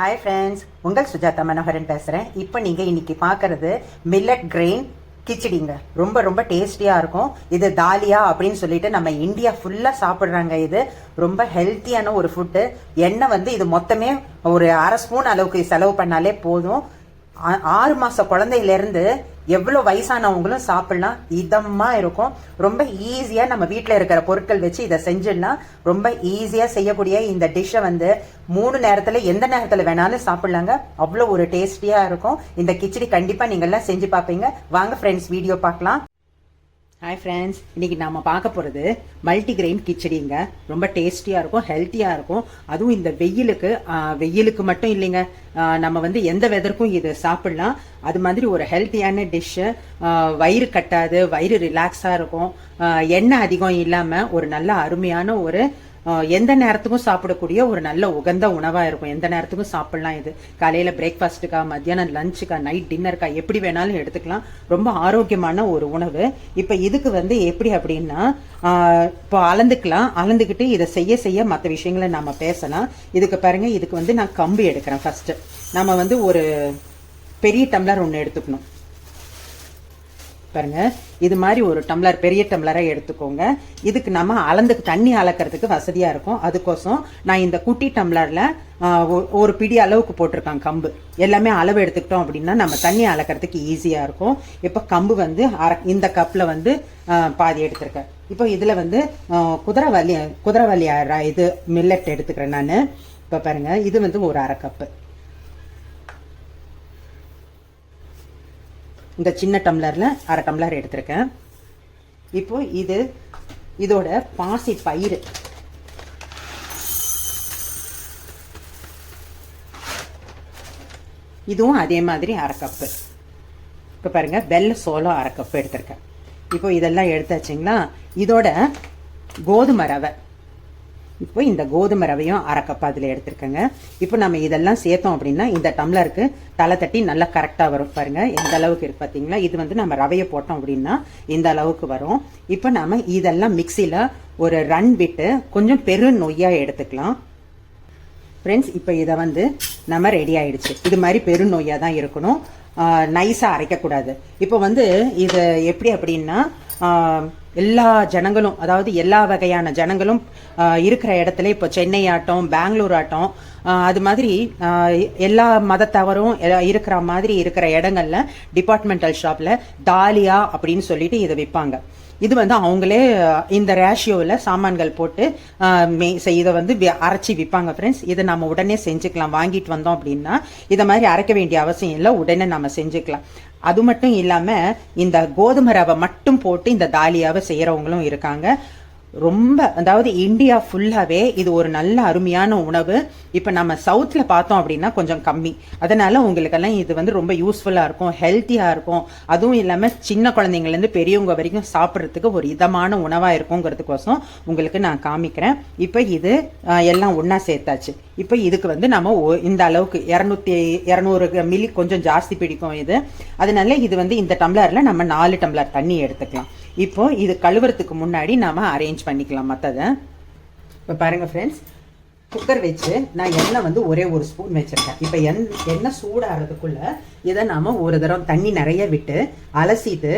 Hi friends உங்கள் சுஜாதா மனோகரன் பேசுகிறேன் இப்போ நீங்கள் இன்னைக்கு பார்க்குறது மில்லட் கிரெயின் கிச்சடிங்க. ரொம்ப ரொம்ப டேஸ்டியாக இருக்கும். இது தாலியா அப்படின்னு சொல்லிட்டு நம்ம இந்தியா ஃபுல்லாக சாப்பிட்றாங்க இது. ரொம்ப ஹெல்த்தியான ஒரு ஃபுட்டு எண்ணெய் வந்து இது மொத்தமே ஒரு அரை ஸ்பூன் அளவுக்கு செலவு பண்ணாலே போதும். ஆறு மாச குழந்தையிலேருந்து எவ்வளோ வயசானவங்களும் சாப்பிடலாம். இதமாக இருக்கும். ரொம்ப ஈஸியாக நம்ம வீட்டில் இருக்கிற பொருட்கள் வச்சு இதை செஞ்சிடலாம். ரொம்ப ஈஸியாக செய்யக்கூடிய இந்த டிஷ்ஷை வந்து மூணு நேரத்தில் எந்த நேரத்தில் வேணாலும் சாப்பிட்லாங்க. அவ்வளோ ஒரு டேஸ்டியாக இருக்கும். இந்த கிச்சடி கண்டிப்பாக நீங்கள்லாம் செஞ்சு பார்ப்பீங்க. வாங்க ஃப்ரெண்ட்ஸ் வீடியோ பார்க்கலாம். ஹாய் ஃப்ரெண்ட்ஸ் இன்னைக்கு நாம பார்க்க போகிறது மல்டிகிரெயின் கிச்சடிங்க. ரொம்ப டேஸ்டியாக இருக்கும் ஹெல்த்தியாக இருக்கும். அதுவும் இந்த வெயிலுக்கு வெயிலுக்கு மட்டும் இல்லைங்க. நம்ம வந்து எந்த வெதருக்கும் இது சாப்பிடலாம். அது மாதிரி ஒரு ஹெல்த்தியான டிஷ்ஷு வயிறு கட்டாது வயிறு ரிலாக்ஸாக இருக்கும். எண்ணெய் அதிகம் இல்லாமல் ஒரு நல்ல அருமையான ஒரு எந்த நேரத்துக்கும் சாப்பிடக்கூடிய ஒரு நல்ல உகந்த உணவாக இருக்கும். எந்த நேரத்துக்கும் சாப்பிட்லாம் இது. காலையில் பிரேக்ஃபாஸ்ட்டுக்கா மத்தியானம் லஞ்சுக்கா நைட் டின்னருக்கா எப்படி வேணாலும் எடுத்துக்கலாம். ரொம்ப ஆரோக்கியமான ஒரு உணவு. இப்போ இதுக்கு வந்து எப்படி அப்படின்னா இப்போ அளந்துக்கலாம். அளந்துக்கிட்டு இதை செய்ய செய்ய மற்ற விஷயங்களை நம்ம பேசலாம். இதுக்கு பாருங்கள் இதுக்கு வந்து நான் கம்பு எடுக்கிறேன் ஃபஸ்ட்டு நம்ம வந்து ஒரு பெரிய டம்ளர் ஒன்று எடுத்துக்கணும். பாருங்கள் இது மாதிரி ஒரு டம்ளர் பெரிய டம்ளராக எடுத்துக்கோங்க. இதுக்கு நம்ம அளந்துக்கு தண்ணி அளக்கிறதுக்கு வசதியாக இருக்கும். அதுக்கோசம் நான் இந்த குட்டி டம்ளரில் ஒ- ஒரு பிடி அளவுக்கு போட்டிருக்கேன் கம்பு. எல்லாமே அளவு எடுத்துக்கிட்டோம் அப்படின்னா நம்ம தண்ணி அளக்கிறதுக்கு ஈஸியாக இருக்கும். இப்போ கம்பு வந்து அரை இந்த கப்பில் வந்து பாதி எடுத்திருக்கேன். இப்போ இதில் வந்து குதிரைவல்லி குதிரைவல்லி இது மில்லட் எடுத்துக்கிறேன் நான். இப்போ பாருங்கள் இது வந்து ஒரு அரை கப்பு. இந்த சின்ன டம்ளரில் அரை டம்ளர் எடுத்திருக்கேன். இப்போ இது இதோட பாசி பயிறு. இதுவும் அதே மாதிரி அரை கப்பு. இப்போ பாருங்க வெள்ளை சோளம் அரை கப்பு எடுத்திருக்கேன். இப்போ இதெல்லாம் எடுத்தாச்சுங்களா? இதோட கோதுமை ரவை. இப்போ இந்த கோதுமை ரவையும் அரை கப் அதில் எடுத்திருக்கேங்க. இப்போ நம்ம இதெல்லாம் சேர்த்தோம் அப்படின்னா இந்த டம்ளருக்கு தலை தட்டி நல்லா கரெக்டாக வரும் பாருங்க. எந்த அளவுக்கு இருக்கு பார்த்தீங்களா? இது வந்து நம்ம ரவையை போட்டோம் அப்படின்னா இந்த அளவுக்கு வரும். இப்போ நம்ம இதெல்லாம் மிக்சியில் ஒரு ரன் விட்டு கொஞ்சம் பெரு நொய்யாக எடுத்துக்கலாம். ஃப்ரெண்ட்ஸ் இப்போ இதை வந்து நம்ம ரெடி ஆயிடுச்சு. இது மாதிரி பெரு நொய்யாக தான் இருக்கணும். நைஸாக அரைக்கக்கூடாது. இப்போ வந்து இது எப்படி அப்படின்னா எல்லா ஜனங்களும் அதாவது எல்லா வகையான ஜனங்களும் இருக்கிற இடத்துல இப்போ சென்னை ஆட்டம் பெங்களூர் ஆட்டம் அது மாதிரி எல்லா மதத்தவரும் இருக்கிற மாதிரி இருக்கிற இடங்கள்ல டிபார்ட்மெண்டல் ஷாப்ல தாலியா அப்படின்னு சொல்லிட்டு இதை விற்பாங்க. இது வந்து அவங்களே இந்த ரேஷியோவில் சாமான்கள் போட்டு மே- செய்- இதை வந்து அரைச்சி விற்பாங்க ஃப்ரெண்ட்ஸ் இதை நம்ம உடனே செஞ்சுக்கலாம். வாங்கிட்டு வந்தோம் அப்படின்னா இதை மாதிரி அரைக்க வேண்டிய அவசியம் இல்லை. உடனே நம்ம செஞ்சுக்கலாம். அது மட்டும் இல்லாமல் இந்த கோதுமை ரவை மட்டும் போட்டு இந்த தாலியாவை செய்கிறவங்களும் இருக்காங்க. ரொம்ப அதாவது இந்தியா ஃபுல்லாகவே இது ஒரு நல்ல அருமையான உணவு. இப்போ நம்ம சவுத்தில் பார்த்தோம் அப்படின்னா கொஞ்சம் கம்மி. அதனால உங்களுக்கெல்லாம் இது வந்து ரொம்ப யூஸ்ஃபுல்லாக இருக்கும் ஹெல்த்தியாக இருக்கும். அதுவும் இல்லாமல் சின்ன குழந்தைங்கள்லேருந்து பெரியவங்க வரைக்கும் சாப்பிட்றதுக்கு ஒரு இதமான உணவாக இருக்குங்கிறதுக்கோசம் உங்களுக்கு நான் காமிக்கிறேன். இப்போ இது எல்லாம் ஒன்றா சேர்த்தாச்சு. இப்போ இதுக்கு வந்து நம்ம ஒ- இந்த அளவுக்கு இரநூத்தி இரநூறு மில்லி கொஞ்சம் ஜாஸ்தி பிடிக்கும் இது. அதனால இது வந்து இந்த டம்ளரில் நம்ம நாலு டம்ளர் தண்ணி எடுத்துக்கலாம். இப்போ இது கழுவுறதுக்கு முன்னாடி நாம அரேஞ்ச் பண்ணிக்கலாம் மற்றதை இப்போ பாருங்க ஃப்ரெண்ட்ஸ் குக்கர் வச்சு நான் எண்ணெய் வந்து ஒரே ஒரு ஸ்பூன் வச்சுருக்கேன். இப்போ எண் எண்ணெய் சூடாகிறதுக்குள்ள இதை நாம ஒரு தடவை தண்ணி நிறைய விட்டு அலசிட்டு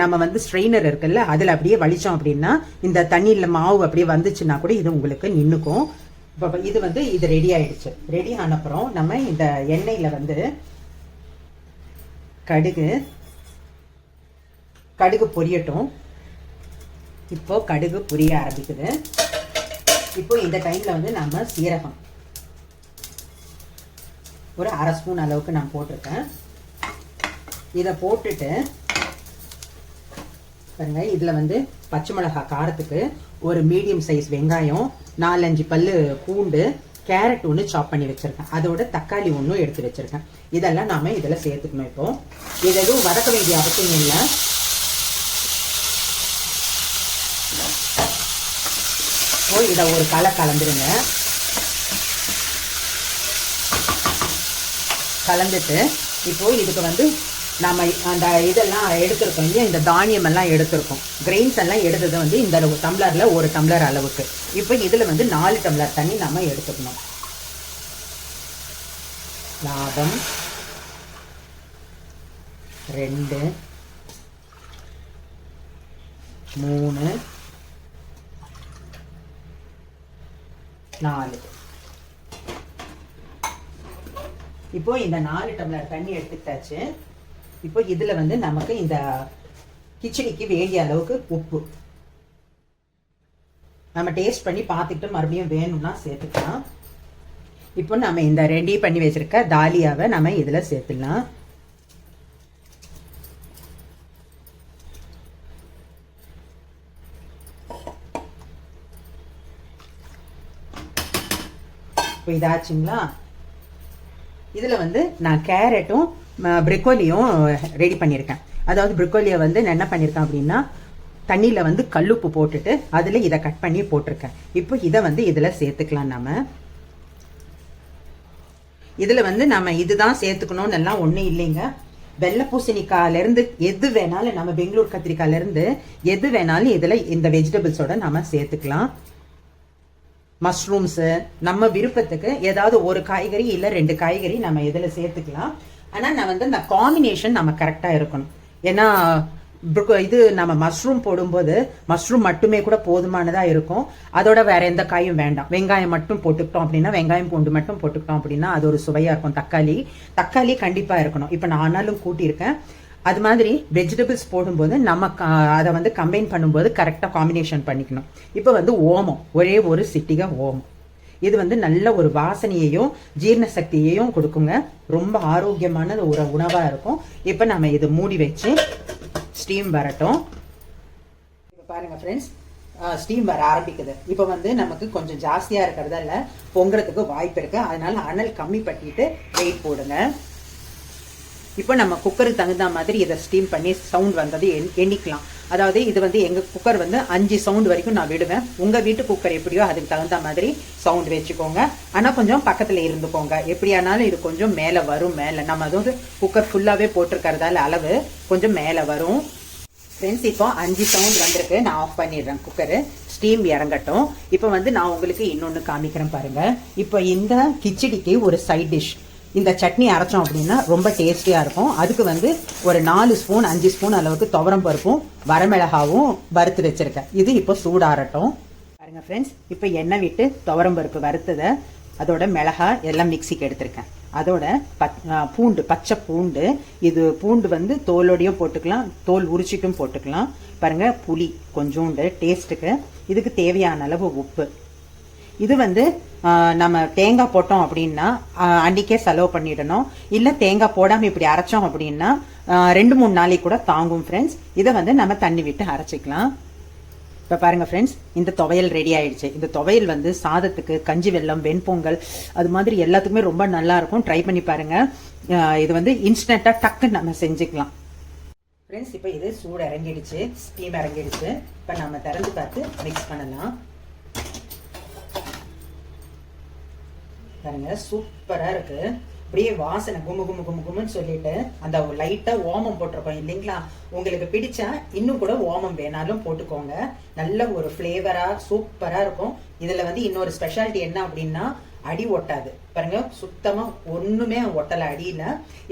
நம்ம வந்து ஸ்ட்ரெயினர் இருக்குல்ல அதில் அப்படியே வலிச்சோம் அப்படின்னா இந்த தண்ணியில் மாவு அப்படியே வந்துச்சுன்னா கூட இது உங்களுக்கு நின்றுக்கும் இப்போ இது வந்து இது ரெடி ஆயிடுச்சு. ரெடி ஆனப்புறம் நம்ம இந்த எண்ணெயில் வந்து கடுகு கடுகு பொரியட்டும். இப்போ கடுகு பொரிய ஆரம்பிக்குது. இப்போ இந்த டைம்ல வந்து நம்ம சீரகம். ஒரு அரை ஸ்பூன் அளவுக்கு நான் போட்டிருக்கேன். இதை போட்டுட்டு பாருங்க இதில் வந்து பச்சை மிளகாய் காரத்துக்கு ஒரு மீடியம் சைஸ் வெங்காயம் நாலஞ்சு பல்லு பூண்டு கேரட் ஒன்று சாப் பண்ணி வச்சுருக்கேன். அதோட தக்காளி ஒன்றும் எடுத்து வச்சுருக்கேன். இதெல்லாம் நாம் இதில் சேர்த்துக்கணும் இப்போ. இது எதுவும் வதக்க வேண்டிய அவசியம் இல்லை. இப்போ இதை ஒரு களை கலந்துருங்க. கலந்துட்டு இப்போ இதுக்கு வந்து நம்ம அந்த இதெல்லாம் எடுத்திருக்கோம் இல்லையா? இந்த தானியம் எல்லாம் எடுத்திருக்கோம். கிரெயின்ஸ் எல்லாம் எடுத்தது வந்து இந்த டம்ளரில் ஒரு டம்ளர் அளவுக்கு. இப்போ இதுல வந்து நாலு டம்ளர் தண்ணி நம்ம எடுத்துக்கணும். லாபம். ரெண்டு. மூணு. நாலு. இப்போ இந்த நாலு டம்ளர் தண்ணி எடுத்துக்கிட்டாச்சு. இப்போ இதுல வந்து நமக்கு இந்த கிச்சடிக்கு வேண்டிய அளவுக்கு உப்பு. நம்ம டேஸ்ட் பண்ணி பார்த்துட்டு மறுபடியும் வேணும்னா சேர்த்துக்கலாம். இப்போ நம்ம இந்த ரெடி பண்ணி வச்சிருக்க தாலியாவை நம்ம இதுல சேர்த்துக்கலாம் இப்போ இதாச்சுங்களா? இதில் வந்து நான் கேரட்டும் ப்ரிக்கோலியும் ரெடி பண்ணியிருக்கேன். அதாவது ப்ரிக்கோலியை வந்து நான் என்ன பண்ணியிருக்கேன் அப்படின்னா தண்ணியில் வந்து கல்லுப்பு போட்டுட்டு அதில் இதை கட் பண்ணி போட்டிருக்கேன். இப்போ இதை வந்து இதில் சேர்த்துக்கலாம் நம்ம இதில் வந்து நம்ம இதுதான் சேர்த்துக்கணும்னு எல்லாம் ஒன்றும் இல்லைங்க. வெள்ளை பூசணிக்காயிலேருந்து எது வேணாலும் நம்ம பெங்களூர் கத்திரிக்காயிலேருந்து எது வேணாலும் இதில் இந்த வெஜிடபிள்ஸோட நம்ம சேர்த்துக்கலாம். மஷ்ரூம்ஸு நம்ம விருப்பத்துக்கு ஏதாவது ஒரு காய்கறி இல்லை ரெண்டு காய்கறி நம்ம இதில் சேர்த்துக்கலாம். ஆனால் நான் வந்து இந்த காம்பினேஷன் நம்ம கரெக்டாக இருக்கணும். ஏன்னா இது நம்ம மஷ்ரூம் போடும்போது மஷ்ரூம் மட்டுமே கூட போதுமானதாக இருக்கும். அதோட வேற எந்த காயும் வேண்டாம். வெங்காயம் மட்டும் போட்டுக்கிட்டோம் அப்படின்னா வெங்காயம் பூண்டு மட்டும் போட்டுக்கிட்டோம் அப்படின்னா அது ஒரு சுவையாக இருக்கும். தக்காளி தக்காளி கண்டிப்பாக இருக்கணும். இப்போ நான் கூட்டியிருக்கேன். அது மாதிரி வெஜிடபிள்ஸ் போடும்போது நம்ம அதை வந்து கம்பைன் பண்ணும்போது கரெக்டாக காம்பினேஷன் பண்ணிக்கணும். இப்போ வந்து ஓமம். ஒரே ஒரு சிட்டிகை ஓமம். இது வந்து நல்ல ஒரு வாசனையையும் ஜீரண சக்தியையும் கொடுக்குங்க. ரொம்ப ஆரோக்கியமான ஒரு உணவாக இருக்கும். இப்போ நம்ம இது மூடி வச்சு ஸ்டீம் வரட்டும். இப்போ பாருங்கள் ஃப்ரெண்ட்ஸ் ஸ்டீம் வர ஆரம்பிக்குது. இப்போ வந்து நமக்கு கொஞ்சம் ஜாஸ்தியாக இருக்கிறதால பொங்குறதுக்கு வாய்ப்பு இருக்குது அதனால அனல் கம்மி பண்ணிட்டு வெயிட் போடுங்க. இப்போ நம்ம குக்கருக்கு தகுந்த மாதிரி இதை ஸ்டீம் பண்ணி சவுண்ட் வந்தது எண்ணிக்கலாம். அதாவது இது வந்து எங்கள் குக்கர் வந்து அஞ்சு சவுண்ட் வரைக்கும் நான் விடுவேன். உங்கள் வீட்டு குக்கர் எப்படியோ அதுக்கு தகுந்த மாதிரி சவுண்ட் வச்சுக்கோங்க. ஆனால் கொஞ்சம் பக்கத்தில் இருந்துக்கோங்க. எப்படியானாலும் இது கொஞ்சம் மேலே வரும் மேலே. நம்ம அதாவது குக்கர் ஃபுல்லாகவே போட்டிருக்கிறதால அளவு கொஞ்சம் மேலே வரும். ஃப்ரெண்ட்ஸ் இப்போ அஞ்சு சவுண்ட் வந்திருக்கு. நான் ஆஃப் பண்ணிடுறேன் குக்கரு ஸ்டீம் இறங்கட்டும். இப்போ வந்து நான் உங்களுக்கு இன்னொன்று காமிக்கிறேன் பாருங்கள் இப்போ இந்த கிச்சடிக்கு ஒரு சைட் டிஷ் இந்த சட்னி அரைச்சோம் அப்படின்னா ரொம்ப டேஸ்டியாக இருக்கும். அதுக்கு வந்து ஒரு நாலு ஸ்பூன் அஞ்சு ஸ்பூன் அளவுக்கு துவரம் பருப்பும் வரமிளகாவும் வறுத்து வச்சுருக்கேன். இது இப்போ சூடாரட்டும் பாருங்கள் ஃப்ரெண்ட்ஸ் இப்போ எண்ணெய் விட்டு துவரம் பருப்பு வறுத்ததை அதோட மிளகா எல்லாம் மிக்சிக்கு எடுத்திருக்கேன். அதோட பச் பூண்டு பச்சை பூண்டு இது பூண்டு வந்து தோலோடையும் போட்டுக்கலாம் தோல் உரிச்சிட்டும் போட்டுக்கலாம். பாருங்கள் புளி கொஞ்சோண்டு டேஸ்ட்டுக்கு இதுக்கு தேவையான அளவு உப்பு. இது வந்து நம்ம தேங்காய் போட்டோம் அப்படின்னா அன்றைக்கே செலவு பண்ணிடணும். இல்லை தேங்காய் போடாமல் இப்படி அரைச்சோம் அப்படின்னா ரெண்டு மூணு நாளைக்கு கூட தாங்கும் ஃப்ரெண்ட்ஸ் இதை வந்து நம்ம தண்ணி விட்டு அரைச்சிக்கலாம். இப்போ பாருங்கள் ஃப்ரெண்ட்ஸ் இந்த துவையல் ரெடி ஆயிடுச்சு. இந்த துவையல் வந்து சாதத்துக்கு கஞ்சி வெள்ளம் வெண்பொங்கல் அது மாதிரி எல்லாத்துக்குமே ரொம்ப நல்லா இருக்கும். ட்ரை பண்ணி பாருங்கள் இது வந்து இன்ஸ்டண்ட்டாக டக்குன்னு நம்ம செஞ்சுக்கலாம். ஃப்ரெண்ட்ஸ் இப்போ இது சூடு இறங்கிடுச்சு. ஸ்டீம் இறங்கிடுச்சு. இப்போ நம்ம திறந்து பார்த்து மிக்ஸ் பண்ணலாம். பாருங்க சூப்பரா இருக்கு. அப்படியே வாசனை கும்மு கும்மு கும்மு கும்முன்னு சொல்லிட்டு அந்த லைட்டா ஓமம் போட்டிருக்கோம் இல்லைங்களா? உங்களுக்கு பிடிச்சா இன்னும் கூட ஓமம் வேணாலும் போட்டுக்கோங்க. நல்ல ஒரு ஃப்ளேவரா சூப்பரா இருக்கும். இதுல வந்து இன்னொரு ஸ்பெஷாலிட்டி என்ன அப்படின்னா அடி ஒட்டாது. பாருங்க சுத்தமா ஒண்ணுமே ஒட்டல அடியில.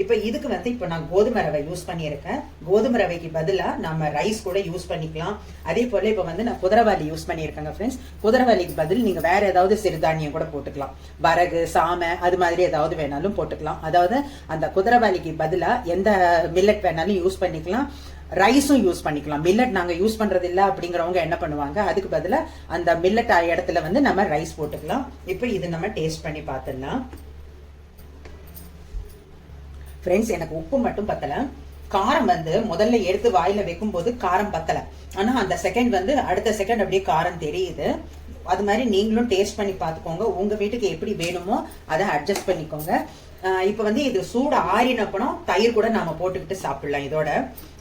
இப்ப இதுக்கு வந்து இப்ப நான் கோதுமை ரவை யூஸ் பண்ணியிருக்கேன். கோதுமை ரவைக்கு பதிலா நம்ம ரைஸ் கூட யூஸ் பண்ணிக்கலாம். அதே போல இப்ப வந்து நான் குதிரவாளி யூஸ் பண்ணியிருக்கேங்க ஃப்ரெண்ட்ஸ் குதிரவாளிக்கு பதில் நீங்க வேற ஏதாவது சிறுதானியம் கூட போட்டுக்கலாம். வரகு சாமை அது மாதிரி ஏதாவது வேணாலும் போட்டுக்கலாம். அதாவது அந்த குதிரவாளிக்கு பதிலா எந்த மில்லட் வேணாலும் யூஸ் பண்ணிக்கலாம். ரைஸும் யூஸ் பண்ணிக்கலாம். மில்லட் நாங்கள் யூஸ் பண்ணுறது இல்லை அப்படிங்கிறவங்க என்ன பண்ணுவாங்க? அதுக்கு பதிலாக அந்த மில்லட் இடத்துல வந்து நம்ம ரைஸ் போட்டுக்கலாம். இப்போ இது நம்ம டேஸ்ட் பண்ணி பார்த்துடலாம் ஃப்ரெண்ட்ஸ் எனக்கு உப்பு மட்டும் பத்தலை. காரம் வந்து முதல்ல எடுத்து வாயில வைக்கும் போது காரம் பத்தல. ஆனா அந்த செகண்ட் வந்து அடுத்த செகண்ட் அப்படியே காரம் தெரியுது. அது மாதிரி நீங்களும் டேஸ்ட் பண்ணி பார்த்துக்கோங்க. உங்க வீட்டுக்கு எப்படி வேணுமோ அதை அட்ஜஸ்ட் பண்ணிக்கோங்க. இப்போ வந்து இது சூடு ஆறினப்பறம் தயிர் கூட நாம போட்டுக்கிட்டு சாப்பிடலாம் இதோட.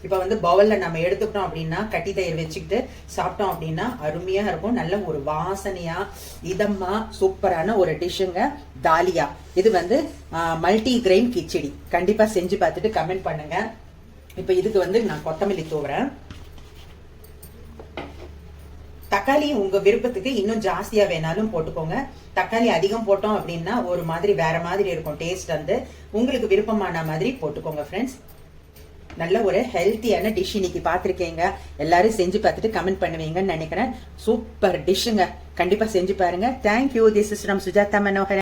இப்போ வந்து பவுல்ல நம்ம எடுத்துக்கிட்டோம் அப்படின்னா கட்டி தயிர் வச்சுக்கிட்டு சாப்பிட்டோம் அப்படின்னா அருமையா இருக்கும். நல்ல ஒரு வாசனையா இதமா சூப்பரான ஒரு டிஷ்ஷுங்க. தாலியா. இது வந்து மல்டி கிரெயின் கிச்சடி. கண்டிப்பா செஞ்சு பார்த்துட்டு கமெண்ட் பண்ணுங்க. இப்போ இதுக்கு வந்து நான் கொத்தமல்லி தூவுறேன். தக்காளி உங்க விருப்பத்துக்கு இன்னும் ஜாஸ்தியா வேணாலும் போட்டுக்கோங்க. தக்காளி அதிகம் போட்டோம் அப்படின்னா ஒரு மாதிரி வேற மாதிரி இருக்கும். டேஸ்ட் வந்து உங்களுக்கு விருப்பமான மாதிரி போட்டுக்கோங்க ஃப்ரெண்ட்ஸ் நல்ல ஒரு ஹெல்த்தியான டிஷ் இன்னைக்கு பார்த்துருக்கீங்க. எல்லாரும் செஞ்சு பார்த்துட்டு கமெண்ட் பண்ணுவீங்கன்னு நினைக்கிறேன். சூப்பர் டிஷ்ஷுங்க கண்டிப்பா செஞ்சு பாருங்க. தேங்க்யூ திஸ் இஸ் நம் சுஜாதா மனோகரன்